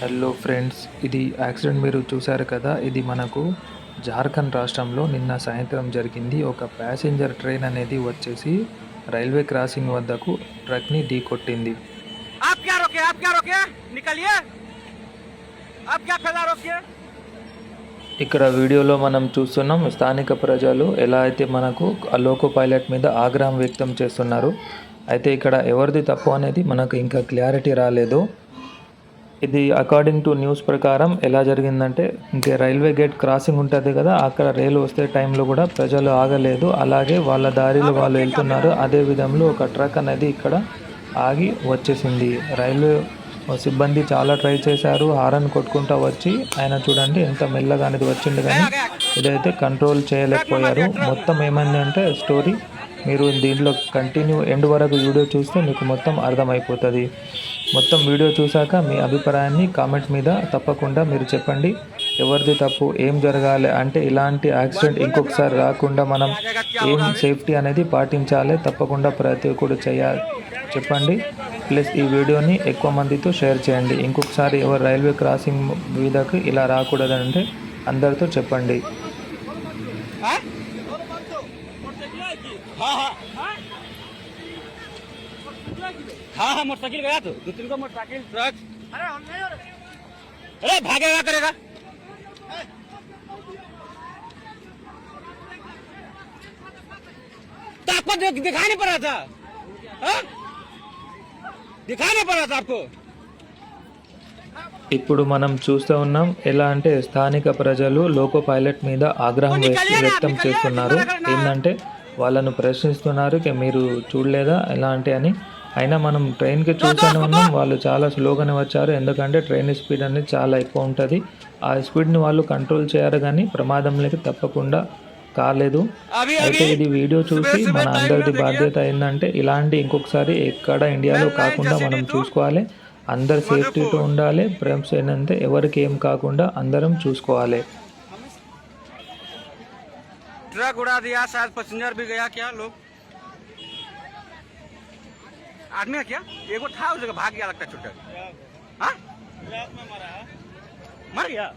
Hello friends ఇది accident మీరు చూశారు కదా ఇది మనకు జార్ఖండ్ రాష్ట్రంలో నిన్న సాయంత్రం జరిగింది. ఒక ప్యాసింజర్ ట్రైన్ అనేది వచ్చేసి రైల్వే క్రాసింగ్ వద్దకు ట్రక్ని ఢీకొట్టింది. ఇక్కడ వీడియోలో మనం చూస్తున్నాం స్థానిక ప్రజలు ఎలా అయితే మనకు లోకో పైలట్ మీద ఆగ్రహం వ్యక్తం చేస్తున్నారు. అయితే ఇక్కడ ఎవరిది తప్పు అనేది మనకు ఇంకా క్లారిటీ రాలేదు. ఇది అకార్డింగ్ టు న్యూస్ ప్రకారం ఎలా జరిగిందంటే ఇంకే రైల్వే గేట్ క్రాసింగ్ ఉంటుంది కదా అక్కడ రైలు వస్తే టైంలో కూడా ప్రజలు ఆగలేదు. అలాగే వాళ్ళ దారిలో వాళ్ళు వెళ్తున్నారు. అదే విధంలో ఒక ట్రక్ అనేది ఇక్కడ ఆగి వచ్చేసింది. రైల్వే సిబ్బంది చాలా ట్రై చేశారు. హారన్ కొట్టుకుంటా వచ్చి ఆయన చూడండి ఎంత మెల్లగా అనేది వచ్చింది కానీ ఇదైతే కంట్రోల్ చేయలేకపోయారు. మొత్తం ఏమైంది అంటే స్టోరీ మీరు దీంట్లో కంటిన్యూ ఎండ్ వరకు వీడియో చూస్తే మీకు మొత్తం అర్థమైపోతుంది. మొత్తం వీడియో చూశాక మీ అభిప్రాయాన్ని కామెంట్ మీద తప్పకుండా మీరు చెప్పండి. ఎవరిది తప్పు ఏం జరగాలి అంటే ఇలాంటి యాక్సిడెంట్ ఇంకొకసారి రాకుండా మనం ఏం సేఫ్టీ అనేది పాటించాలి తప్పకుండా ప్రతి ఒక్కరు చేయాలి చెప్పండి. ప్లస్ ఈ వీడియోని ఎక్కువ మందితో షేర్ చేయండి. ఇంకొకసారి ఎవరు రైల్వే క్రాసింగ్ మీదకి ఇలా రాకూడదంటే అందరితో చెప్పండి. हाँ हाँ हाँ हाँ हाँ मोटरसाइकिल गया तो दो तीन को मोटरसाइकिल ट्रक अरे भागेगा करेगा तो आपको दि- दिखाई नहीं पड़ रहा था हाँ? दिखाई नहीं पड़ रहा था आपको ఇప్పుడు మనం చూస్తూ ఉన్నాం ఎలా అంటే స్థానిక ప్రజలు లోకో పైలట్ మీద ఆగ్రహం వ్యక్త- వ్యక్తం చేస్తున్నారు ఏంటంటే వాళ్ళను ప్రశ్నిస్తున్నారు. "కే మీరు చూడలేదా? ఎలా అంటే అని. అయినా మనం ట్రైన్కి చూస్తూనే ఉన్నాం. వాళ్ళు చాలా స్లోగానే వచ్చారు. ఎందుకంటే ట్రైన్ స్పీడ్ అనేది చాలా ఎక్కువ ఉంటుంది. ఆ స్పీడ్ని వాళ్ళు కంట్రోల్ చేయరు కానీ ప్రమాదంలోకి తప్పకుండా కాలేదు. అయితే ఇది వీడియో చూసి మన అందరిది బాధ్యత ఏంటంటే ఇలాంటి ఇంకొకసారి ఎక్కడ ఇండియాలో కాకుండా మనం చూసుకోవాలి. అందరు సేఫ్టీతో ఉండాలి. ఫ్రెండ్స్ ఏంటంటే ఎవరికి ఏం కాకుండా అందరం చూసుకోవాలి. ट्रक उड़ा दिया शायद पैसेंजर भी गया क्या लोग आदमी है क्या एगो था उस जगह भाग गया लगता है छुट्टा हाँ? मर गया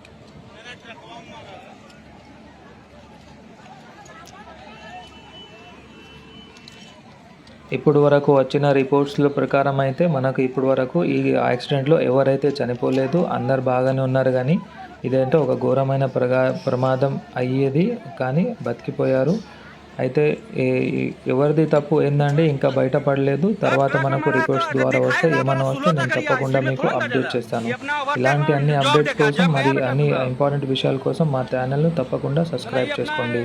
ఇప్పుడు వరకు వచ్చిన రిపోర్ట్స్ల ప్రకారం అయితే మనకు ఇప్పుడు వరకు ఈ యాక్సిడెంట్లో ఎవరైతే చనిపోలేదు అందరు బాగానే ఉన్నారు కానీ ఇదేంటో ఒక ఘోరమైన ప్రగా ప్రమాదం అయ్యేది కానీ బతికిపోయారు. అయితే ఎవరిది తప్పు ఏందండి? ఇంకా బయటపడలేదు తర్వాత మనకు రిపోర్ట్స్ ద్వారా వస్తే ఏమన్నా వస్తే నేను తప్పకుండా మీకు అప్డేట్ చేస్తాను. ఇలాంటి అన్ని అప్డేట్స్ కోసం మరి అన్ని ఇంపార్టెంట్ విషయాల కోసం మా ఛానల్ను తప్పకుండా సబ్స్క్రైబ్ చేసుకోండి.